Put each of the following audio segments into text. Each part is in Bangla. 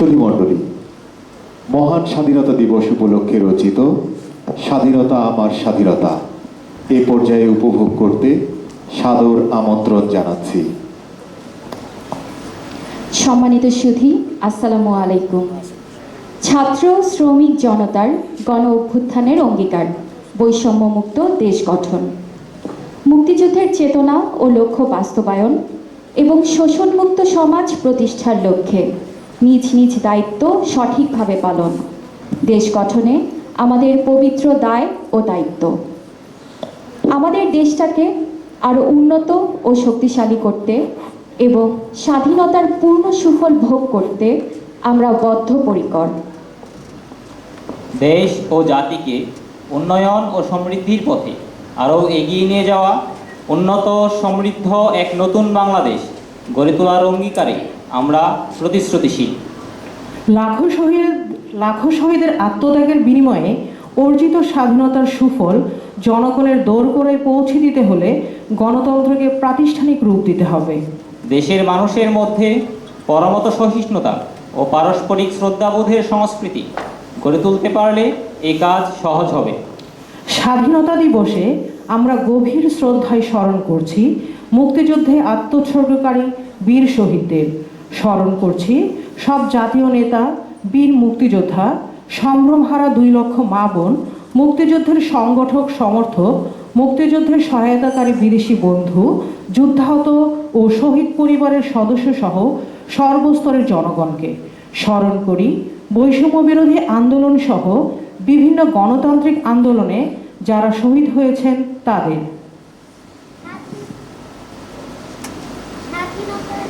সুধীমণ্ডলী মহান স্বাধীনতা দিবস উপলক্ষে রচিত স্বাধীনতা আমার স্বাধীনতা, এ পর্যায়ে উপভোগ করতে সাদর আমন্ত্রণ জানাচ্ছি। সম্মানিত সুধী, আসসালামু আলাইকুম। ছাত্র শ্রমিক জনতার গণ অভ্যুত্থানের অঙ্গীকার, বৈষম্যমুক্ত দেশ গঠন। মুক্তিযুদ্ধের চেতনা ও লক্ষ্য বাস্তবায়ন এবং শোষণমুক্ত সমাজ প্রতিষ্ঠার লক্ষ্যে নিজ নিজ দায়িত্ব সঠিকভাবে পালন। দেশ গঠনে আমাদের পবিত্র দায় ও দায়িত্ব। আমাদের দেশটাকে আরও উন্নত ও শক্তিশালী করতে এবং স্বাধীনতার পূর্ণ সুফল ভোগ করতে আমরা বদ্ধপরিকর। দেশ ও জাতিকে উন্নয়ন ও সমৃদ্ধির পথে আরও এগিয়ে নিয়ে যাওয়া উন্নত, সমৃদ্ধ এক নতুন বাংলাদেশ গড়ে তোলার অঙ্গীকারে আমরা প্রতিশ্রুতিশীল। লাখো শহীদ লাখো শহীদের আত্মত্যাগের বিনিময়ে অর্জিত স্বাধীনতার সুফল জনগণের দোরগোড়ায় পৌঁছে দিতে হলে গণতন্ত্রকে প্রাতিষ্ঠানিক রূপ দিতে হবে। দেশের মানুষের মধ্যে পরমত সহিষ্ণুতা ও পারস্পরিক শ্রদ্ধাবোধের সংস্কৃতি গড়ে তুলতে পারলে এই কাজ সহজ হবে। স্বাধীনতা দিবসে আমরা গভীর শ্রদ্ধায় স্মরণ করছি মুক্তিযুদ্ধে আত্মোৎসর্গকারী বীর শহীদদের। স্মরণ করছি, সব জাতীয় নেতা, বীর মুক্তিযোদ্ধা, সম্ভ্রমহারা দুই লক্ষ মা বোন, মুক্তিযুদ্ধের সংগঠক, সমর্থক, মুক্তিযুদ্ধের সহায়তাকারী বিদেশি বন্ধু, যুদ্ধাহত ও শহীদ পরিবারের সদস্য সহ সর্বস্তরের জনগণকে স্মরণ করি, বৈষম্য বিরোধী আন্দোলন সহ বিভিন্ন গণতান্ত্রিক আন্দোলনে যারা শহীদ হয়েছেন তাদের স্বাধীনতার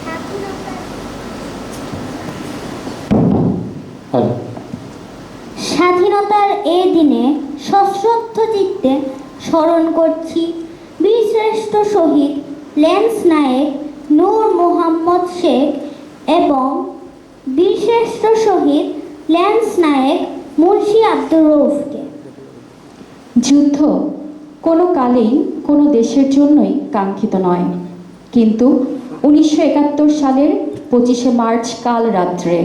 স্বাধীনতার স্বাধীনতার এই দিনে সশ্রদ্ধ চিত্তে স্মরণ করছি বীরশ্রেষ্ঠ শহীদ লেন্স নায়েক, নূর মোহাম্মদ শেখ এবং বীরশ্রেষ্ঠ শহীদ ল্যান্স নায়েক মুন্সি আব্দুর রৌফকে যুদ্ধ কোনো কালেই কোনো দেশের জন্যই কাঙ্ক্ষিত নয়। কিন্তু উনিশশো একাত্তর সালের পঁচিশে মার্চ কাল রাত্রে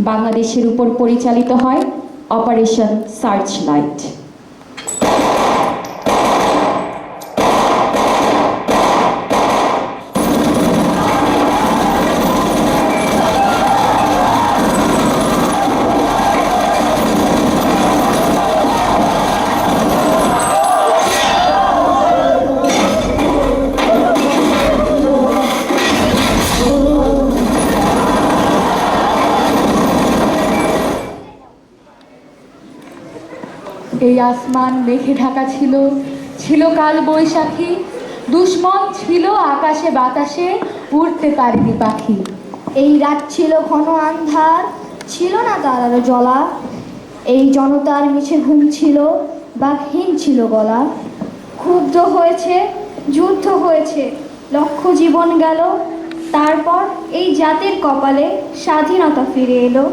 বাংলাদেশের উপর পরিচালিত হয় অপারেশন সার্চ লাইট আসমান মেঘে ঢাকা ছিল ছিল কাল বৈশাখী। দুশ্মন ছিল আকাশে বাতাসে, উড়তে পারেনি পাখি। এই রাত ছিল ঘন আন্ধার, ছিল না তারারও জলা এই জনতার মিছে ঘুম ছিল, বাঘহীন ছিল গলা। ক্ষুব্ধ হয়েছে, যুদ্ধ হয়েছে, লক্ষ জীবন গেল। তারপর এই জাতির কপালে স্বাধীনতা ফিরে এলো।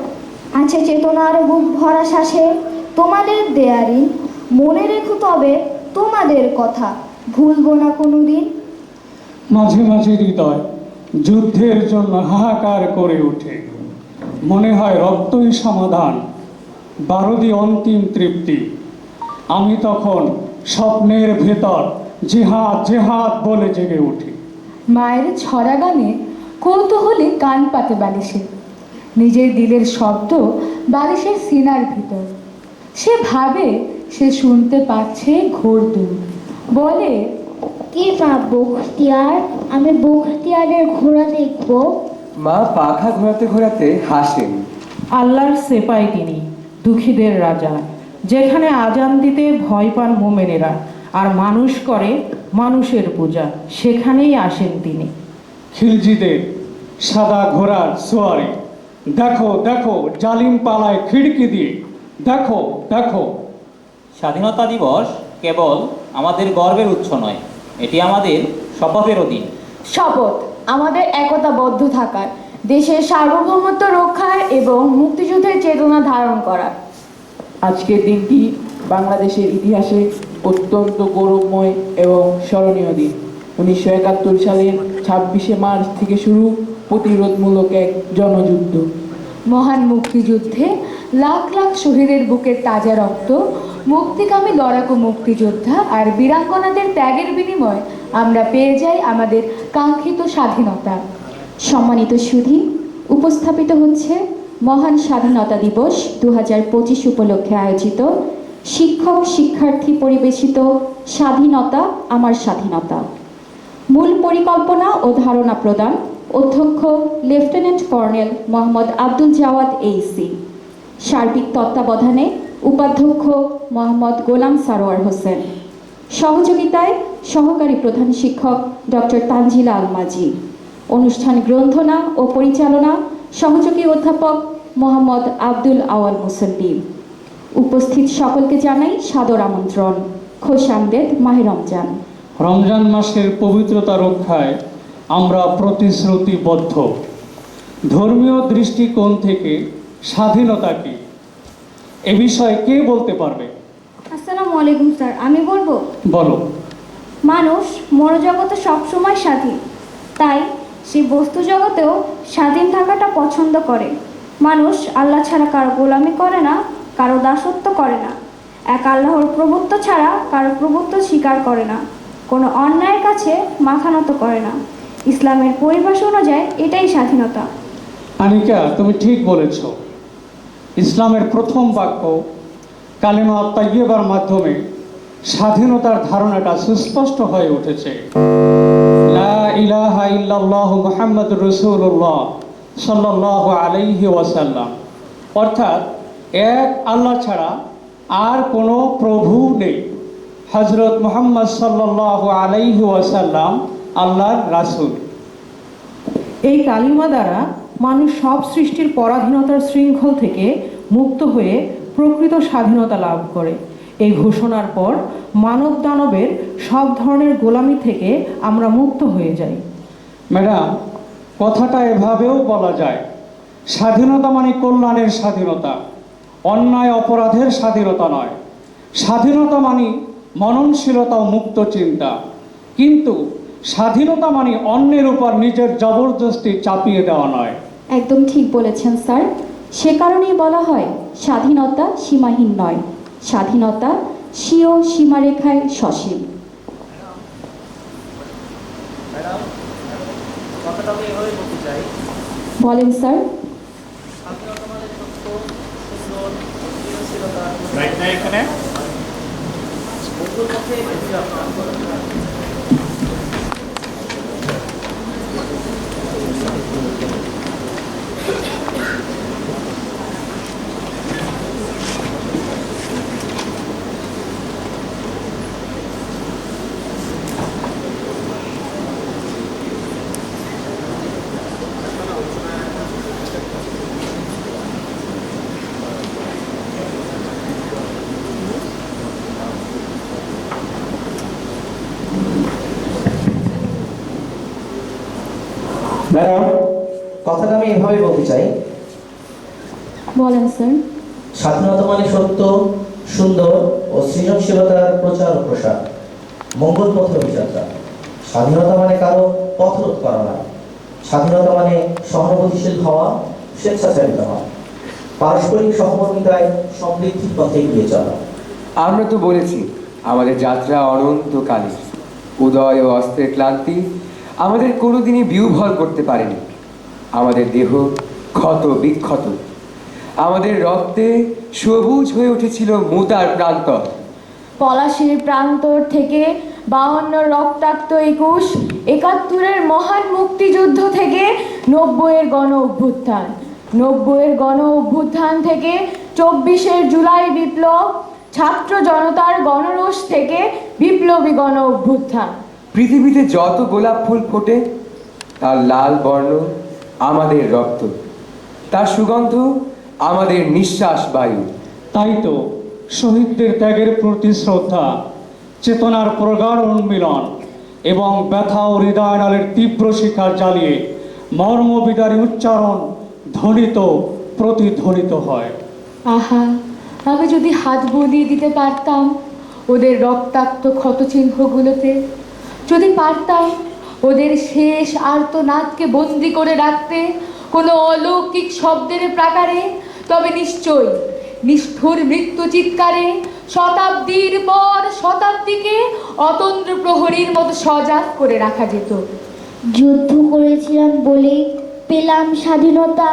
আছে চেতনার বুক ভরা শ্বাসে তোমাদের দেয়ারি মনে রেখো তবে তোমাদের কথা। ভুলবো না কোনোদিন। মাঝে মাঝে হৃদয় যুদ্ধের জন্য হাহাকার করে ওঠে। মনে হয় রক্তই সমাধান বারদি অন্তিম তৃপ্তি। আমি তখন স্বপ্নের ভেতর জেহাদ জেহাদ বলে জেগে উঠি। মায়ের ছড়া গানে কৌতূহলে কান পাতে বালিশে। নিজের দিলের শব্দ বালিশের সিনার ভিতর। সে ভাবে সে শুনতে পাচ্ছে ঘোর দূর বলে কি মা বখতিয়ার আমি বখতিয়ারের ঘোড়া দেখব? মা পাখা ঘোরাতে ঘোরাতে হাসেন। আল্লাহর সেপাই তিনি দুঃখীদের রাজা যেখানে আজান দিতে ভয় পান মোমেনেরা আর মানুষ করে মানুষের পূজা সেখানেই আসেন তিনি। খিলজিদের সাদা ঘোড়ার সোয়ারি দেখো দেখো জালিম পালায় খিড়কি দিয়ে দেখো দেখো। স্বাধীনতা দিবস কেবল আমাদের গর্বের উৎস নয় এটি আমাদের শপথেরও দিন। শপথ আমাদের একতাবদ্ধ থাকার দেশের সার্বভৌমত্ব রক্ষার এবং মুক্তিযুদ্ধের চেতনা ধারণ করার। আজকের দিনটি বাংলাদেশের ইতিহাসে অত্যন্ত গৌরবময় এবং স্মরণীয় দিন। উনিশশো একাত্তর সালের ছাব্বিশে মার্চ থেকে শুরু প্রতিরোধমূলক এক জনযুদ্ধ। মহান মুক্তিযুদ্ধে লাখ লাখ শহীদের বুকের তাজা রক্ত, মুক্তিকামী লড়াকু মুক্তিযোদ্ধা আর বীরাঙ্গনাদের ত্যাগের বিনিময় আমরা পেয়ে যাই আমাদের কাঙ্ক্ষিত স্বাধীনতা। সম্মানিত সুধী, উপস্থাপিত হচ্ছে মহান স্বাধীনতা দিবস দু পঁচিশ উপলক্ষে আয়োজিত শিক্ষক শিক্ষার্থী পরিবেশিত স্বাধীনতা, আমার স্বাধীনতা। মূল পরিকল্পনা ও ধারণা প্রদান অধ্যক্ষ লেফটেন্যান্ট কর্নেল মোহাম্মদ আব্দুল জাওয়াদ এইসি সার্বিক তত্ত্বাবধানে উপাধ্যক্ষ মোহাম্মদ গোলাম সারোয়ার হোসেন। সহযোগিতায় সহকারী প্রধান শিক্ষক ডক্টর তানজিলা আলমাজি। অনুষ্ঠান গ্রন্থনা ও পরিচালনা সহযোগী অধ্যাপক মোহাম্মদ আব্দুল আওয়াল মুসল্লি। উপস্থিত সকলকে জানাই সাদর আমন্ত্রণ। খোশামদেদ মাহে রমজান। রমজান মাসের পবিত্রতা রক্ষায় আমরা প্রতিশ্রুতিবদ্ধ। ধর্মীয় দৃষ্টিকোণ থেকে স্বাধীনতা কি? এ বিষয়ে কে বলতে পারবে? আসসালামু আলাইকুম স্যার। আমি বলব? বলো। মানুষ মনোজগতে সবসময় স্বাধীন। তাই সে বস্তু জগতেও স্বাধীন থাকাটা পছন্দ করে। মানুষ আল্লাহ ছাড়া কারও গোলামি করে না কারও দাসত্ব করে না। এক আল্লাহর প্রভুত্ব ছাড়া কারও প্রভুত্ব স্বীকার করে না। কোনো অন্যায়ের কাছে মাথা নত করে না। ইসলামের পরিভাষা অনুযায়ী এটাই স্বাধীনতা। আনিকা তুমি ঠিক বলেছ। ইসলামের প্রথম বাক্য কালেমা তাইয়েবার মাধ্যমে স্বাধীনতার ধারণাটা সুস্পষ্ট হয়ে উঠেছে। আলাইহি ওয়াসাল্লাম। অর্থাৎ এক আল্লাহ ছাড়া আর কোনো প্রভু নেই। হজরত মোহাম্মদ সাল্লাহ আলাইহি ওয়াসাল্লাম আল্লাহর রাসূল। এই কালিমা দ্বারা মানুষ সব সৃষ্টির পরাধীনতার শৃঙ্খল থেকে মুক্ত হয়ে প্রকৃত স্বাধীনতা লাভ করে। এই ঘোষণার পর মানব দানবের সব ধরনের গোলামি থেকে আমরা মুক্ত হয়ে যাই। ম্যাডাম, কথাটা এভাবেও বলা যায়, স্বাধীনতা মানে কল্যাণের স্বাধীনতা, অন্যায় অপরাধের স্বাধীনতা নয়। স্বাধীনতা মানে মননশীলতা ও মুক্ত চিন্তা। কিন্তু স্বাধীনতা মানে অন্যের উপর নিজের জবরদস্তি চাপিয়ে দেওয়া নয়। একদম ঠিক বলেছেন স্যার। সে কারণেই বলা হয় স্বাধীনতা সীমাহীন নয়। স্বাধীনতা স্বীয় সীমারেখায় সসীম। বলেন স্যার। ম্যাডাম কথাটা আমি এভাবে বলতে চাই। বলেন স্যার। স্বাধীনতা মানে সত্য সুন্দর ও সৃজনশীলতার প্রচার ও প্রসার। মঙ্গল পথে অভিযাত্রা স্বাধীনতা মানে কারও পথরোধ করা না স্বাধীনতা মানে সহানুভূতিশীল হওয়া স্বেচ্ছাচারিত হওয়া। পারস্পরিক সহমর্মিতায় সমৃদ্ধির পথে এগিয়ে চলা। আমরা তো বলেছি আমাদের যাত্রা অনন্তকালী উদয় ও অস্ত্রের ক্লান্তি আমাদের কোনোদিনই বিউভল করতে পারেনি। আমাদের দেহ ক্ষত বিক্ষত। আমাদের রক্তে সবুজ হয়ে উঠেছিল মুতার প্রান্তর। পলাশির প্রান্তর থেকে বাহান্ন রক্তাক্ত একুশ একাত্তরের মহান মুক্তিযুদ্ধ থেকে নব্বইয়ের গণ অভ্যুত্থান। নব্বইয়ের গণ অভ্যুত্থান থেকে চব্বিশের জুলাই বিপ্লব ছাত্র জনতার গণরোষ থেকে বিপ্লবী গণ অভ্যুত্থান। পৃথিবীতে যত গোলাপ ফুল ফোটে তার লাল বর্ণ আমাদের রক্ত। তার সুগন্ধ আমাদের নিঃশ্বাস বায়ু। তাই তো শহীদদের ত্যাগের প্রতি শ্রদ্ধা চেতনার প্রগাঢ় উন্মিলন এবং ব্যথা ও হৃদয়নালের তীব্র শিখার জ্বালিয়ে মর্মবিদারী উচ্চারণ ধ্বনিত প্রতিধ্বনিত হয়। আহা আমি যদি হাত বুলিয়ে দিতে পারতাম ওদের রক্তাক্ত ক্ষতচিহ্নগুলোতে যদি পারতাম ওদের শেষ আর্তনাদকে বন্দি করে রাখতে কোনো অলৌকিক শব্দের প্রাকারে তবে নিশ্চয় নিষ্ঠুর মৃত্যু চিৎকারে শতাব্দীর পর শতাব্দীকে অতন্ত্র প্রহরীর মতো সজাগ করে রাখা যেত। যুদ্ধ করেছিলাম বলে পেলাম স্বাধীনতা।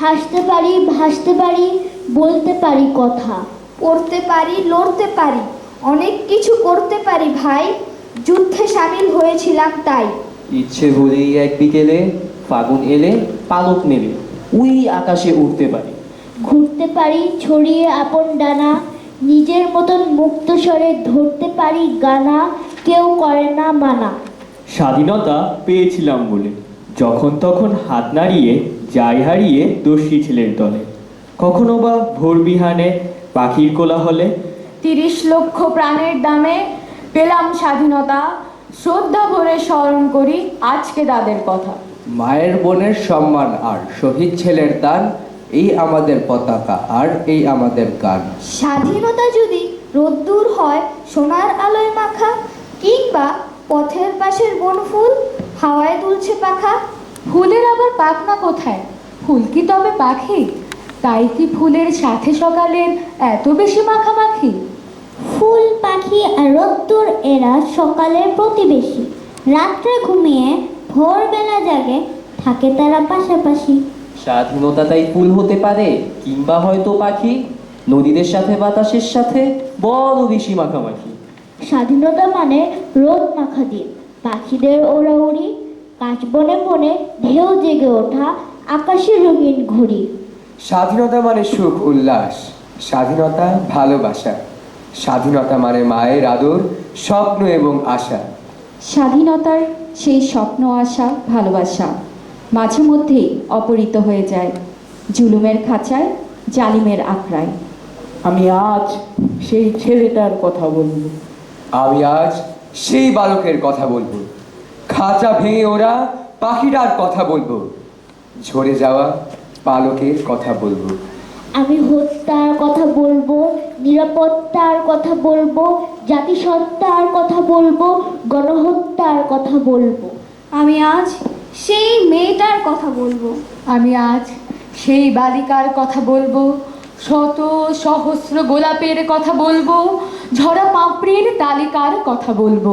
হাসতে পারি ভাসতে পারি বলতে পারি কথা। পড়তে পারি লড়তে পারি অনেক কিছু করতে পারি ভাই। যুদ্ধে সামিল হয়েছিলাম তাই। ইচ্ছে হলেই এক বিকেলে ফাগুন এলে পালক নেবে। উই আকাশে উঠতে পারে। ঘুরতে পারি ছড়িয়ে আপন ডানা নিজের মতন মুক্ত স্বরে ধরতে পারি গানা কেউ করে না মানা। স্বাধীনতা পেয়েছিলাম বলে যখন তখন হাত নাড়িয়ে যাই হারিয়ে দোষী ছিলেন দলে। কখনো বা ভোর বিহানে পাখির কোলাহলে তিরিশ লক্ষ প্রাণের দামে পেলাম স্বাধীনতা শ্রদ্ধা ভরে স্মরণ করি আজকে তাদের কথা। মায়ের বোনের সম্মান আর শহীদ ছেলের দান এই আমাদের পতাকা আর এই আমাদের গান। স্বাধীনতা যদি রোদ্দুর হয় সোনার আলোয় মাখা কিংবা পথের পাশের বনফুল হাওয়ায় দুলছে পাখা। ফুলের আবার পাখনা কোথায়? ফুল কি তবে পাখি? তাই কি ফুলের সাথে সকালের এত বেশি মাখামাখি? ফুল পাখি আর রোদ্দুর এরা সকালের প্রতিবেশী। রাত্রে ঘুমিয়ে ভোরবেলা জাগে থাকে তারা পাশাপাশি। স্বাধীনতা তাই ফুল হতে পারে কিংবা হয়তো পাখি। নদীদের সাথে বাতাসের সাথে বড় বেশি মাখামাখি। স্বাধীনতা মানে রোদ মাখা দিন পাখিদের ওড়াউড়ি কাঁচ বনে বনে ঢেউ জেগে ওঠা আকাশে রঙিন ঘুড়ি। স্বাধীনতা মানে সুখ উল্লাস। স্বাধীনতা ভালোবাসা। স্বাধীনতা মানে মায়ের আদর স্বপ্ন এবং আশা। স্বাধীনতার সেই স্বপ্ন আশা ভালোবাসা মাঝে মধ্যেই অপহৃত হয়ে যায় জুলুমের খাঁচায় জালিমের আখড়ায়। আমি আজ সেই ছেলেটার কথা বলব। আমি আজ সেই বালকের কথা বলব। খাঁচা ভেঙে ওরা পাখিটার কথা বলব। ঝরে যাওয়া পালকের কথা বলব। আমি হত্যার কথা বলব। নিরাপত্তার কথা বলব জাতিসত্তার কথা বলব গণহত্যার কথা বলব। আমি আজ সেই মেয়েটার কথা বলব। আমি আজ সেই বালিকার কথা বলব শত সহস্র গোলাপের কথা বলব ঝরা পাপড়ির তালিকার কথা বলব।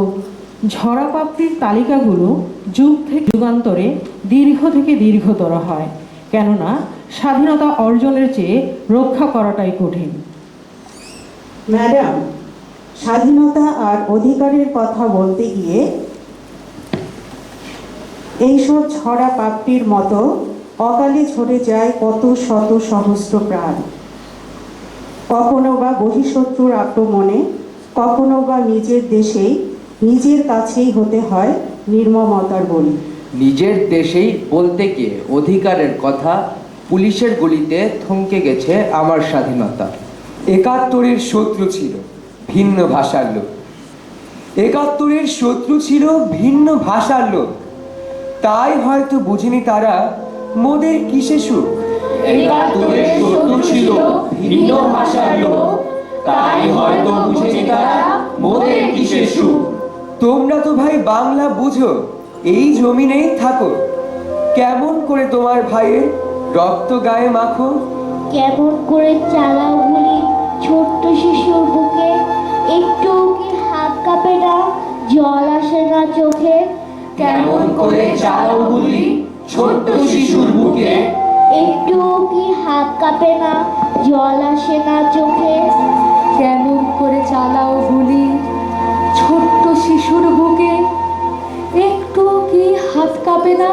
ঝরা পাপড়ির তালিকাগুলো যুগ থেকে যুগান্তরে দীর্ঘ থেকে দীর্ঘতর হয় কেননা স্বাধীনতা অর্জনের চেয়ে রক্ষা করাটাই কঠিন। ম্যাডাম, স্বাধীনতা আর অধিকারের কথা বলতে গিয়ে এইসব ছড়া পাপটির মতো অকালে ঝরে যায় কত শত সহস্র প্রাণ। কখনো বা বহিঃশত্রুর আক্রমণে, কখনো বা নিজের দেশেই, নিজের কাছেই হতে হয় নির্মমতার বলি। নিজের দেশেই বলতে গিয়ে অধিকারের কথা পুলিশের গুলিতে থমকে গেছে আমার স্বাধীনতা। একাত্তরের শত্রু ছিল ভিন্ন ভাষার লোক। একাত্তরের শত্রু ছিল ভিন্ন ভাষার লোক। তাই হয়তো বুঝেনি তারা মোদের কিসে সুখ। একাত্তরের শত্রু ছিল ভিন্ন ভাষার লোক। তাই হয়তো বুঝেনি তারা মোদের কিসের সুখ। তোমরা তো ভাই বাংলা বুঝো এই জমিনেই থাকো। কেমন করে তোমার ভাইয়ের রক্ত গায়ে মাখো? কেমন করে চালাও গুলি ছোট্ট শিশুর বুকে একটু কি হাত কাঁপে না? জল আসে না চোখে? কেমন করে চালাও গুলি ছোট্ট শিশুর বুকে? একটু কি হাত কাঁপে না? জল আসে না চোখে? কেমন করে চালাও গুলি ছোট্ট শিশুর বুকে? একটু কি হাত কাঁপে না?